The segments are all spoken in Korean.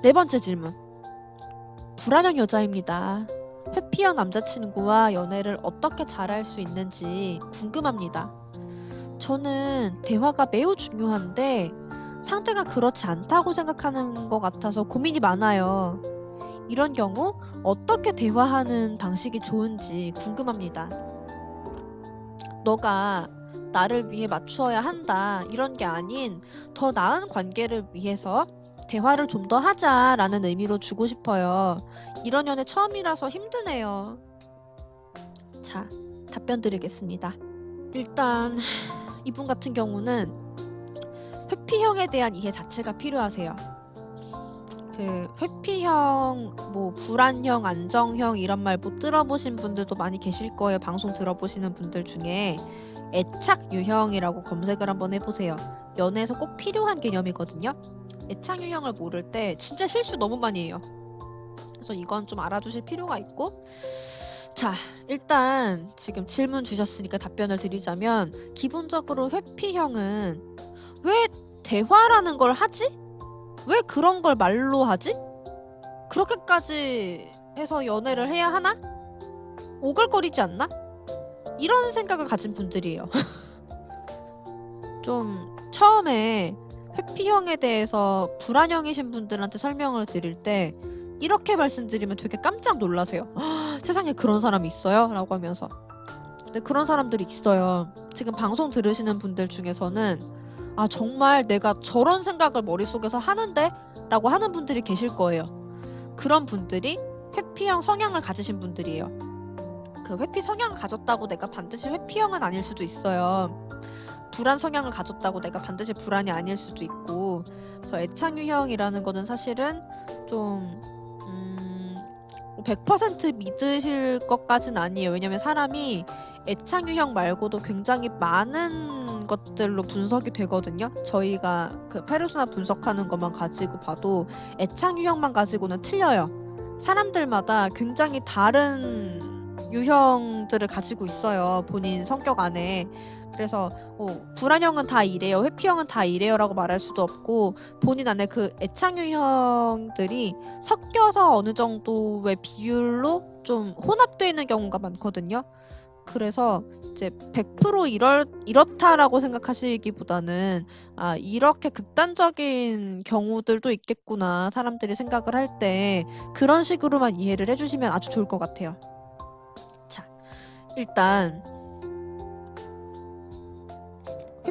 네 번째 질문. 불안형 여자입니다. 회피형 남자친구와 연애를 어떻게 잘할 수 있는지 궁금합니다. 저는 대화가 매우 중요한데 상대가 그렇지 않다고 생각하는 것 같아서 고민이 많아요. 이런 경우 어떻게 대화하는 방식이 좋은지 궁금합니다. 너가 나를 위해 맞추어야 한다. 이런 게 아닌 더 나은 관계를 위해서 대화를 좀 더 하자라는 의미로 주고 싶어요. 이런 연애 처음이라서 힘드네요. 자, 답변 드리겠습니다. 일단 이분 같은 경우는 회피형에 대한 이해 자체가 필요하세요. 그 회피형, 뭐 불안형, 안정형 이런 말 못 들어보신 분들도 많이 계실 거예요. 방송 들어보시는 분들 중에 애착 유형이라고 검색을 한번 해보세요. 연애에서 꼭 필요한 개념이거든요. 애착 유형을 모를 때 진짜 실수 너무 많이 해요. 그래서 이건 좀 알아주실 필요가 있고 자 일단 지금 질문 주셨으니까 답변을 드리자면 기본적으로 회피형은 왜 대화라는 걸 하지? 왜 그런 걸 말로 하지? 그렇게까지 해서 연애를 해야 하나? 오글거리지 않나? 이런 생각을 가진 분들이에요. 좀 처음에 회피형에 대해서 불안형이신 분들한테 설명을 드릴 때 이렇게 말씀드리면 되게 깜짝 놀라세요. "헉, 세상에 그런 사람이 있어요? 라고 하면서. 근데 그런 사람들이 있어요. 지금 방송 들으시는 분들 중에서는 아, 정말 내가 저런 생각을 머릿속에서 하는데? 라고 하는 분들이 계실 거예요. 그런 분들이 회피형 성향을 가지신 분들이에요. 그 회피 성향을 가졌다고 내가 반드시 회피형은 아닐 수도 있어요. 불안 성향을 가졌다고 내가 반드시 불안이 아닐 수도 있고 그래서 애착 유형이라는 거는 사실은 좀 음, 100% 믿으실 것까진 아니에요. 왜냐면 사람이 애착 유형 말고도 굉장히 많은 것들로 분석이 되거든요. 저희가 그 페르소나 분석하는 것만 가지고 봐도 애착 유형만 가지고는 틀려요. 사람들마다 굉장히 다른 유형들을 가지고 있어요. 본인 성격 안에. 그래서 어, 불안형은 다 이래요, 회피형은 다 이래요라고 말할 수도 없고 본인 안에 그 애착 유형들이 섞여서 어느 정도의 비율로 좀 혼합되어 있는 경우가 많거든요. 그래서 이제 100% 이럴 이렇다라고 생각하시기보다는 아 이렇게 극단적인 경우들도 있겠구나 사람들이 생각을 할 때 그런 식으로만 이해를 해주시면 아주 좋을 것 같아요. 자, 일단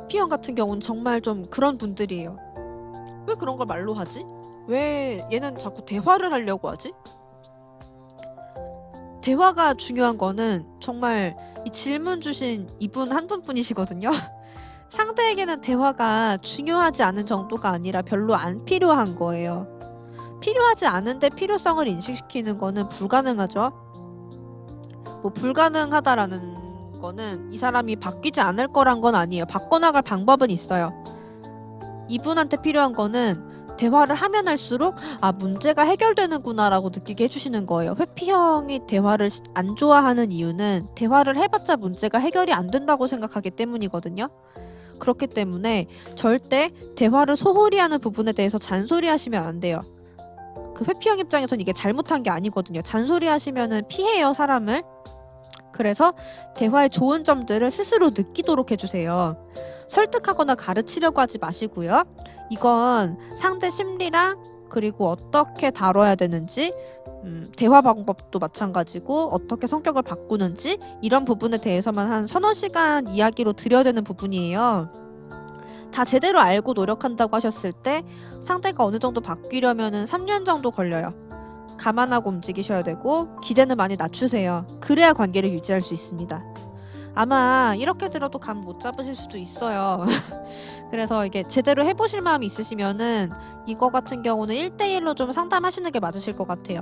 회피형 같은 경우는 정말 좀 그런 분들이에요. 왜 그런 걸 말로 하지? 왜 얘는 자꾸 대화를 하려고 하지? 대화가 중요한 거는 정말 이 질문 주신 이분 한 분뿐이시거든요. 상대에게는 대화가 중요하지 않은 정도가 아니라 별로 안 필요한 거예요. 필요하지 않은데 필요성을 인식시키는 거는 불가능하죠. 뭐 불가능하다라는 거는 이 사람이 바뀌지 않을 거란 건 아니에요. 바꿔나갈 방법은 있어요. 이분한테 필요한 거는 대화를 하면 할수록 아 문제가 해결되는구나라고 느끼게 해주시는 거예요. 회피형이 대화를 시- 안 좋아하는 이유는 대화를 해봤자 문제가 해결이 안 된다고 생각하기 때문이거든요. 그렇기 때문에 절대 대화를 소홀히 하는 부분에 대해서 잔소리하시면 안 돼요. 그 회피형 입장에선 이게 잘못한 게 아니거든요. 잔소리 하시면은 피해요 사람을. 그래서 대화의 좋은 점들을 스스로 느끼도록 해주세요. 설득하거나 가르치려고 하지 마시고요. 이건 상대 심리랑 그리고 어떻게 다뤄야 되는지 음, 대화 방법도 마찬가지고 어떻게 성격을 바꾸는지 이런 부분에 대해서만 한 서너 시간 이야기로 드려야 되는 부분이에요. 다 제대로 알고 노력한다고 하셨을 때 상대가 어느 정도 바뀌려면은 3년 정도 걸려요. 감안하고 움직이셔야 되고 기대는 많이 낮추세요. 그래야 관계를 유지할 수 있습니다. 아마 이렇게 들어도 감 못 잡으실 수도 있어요. 그래서 이게 제대로 해보실 마음이 있으시면은 이거 같은 경우는 1대1로 좀 상담하시는 게 맞으실 것 같아요.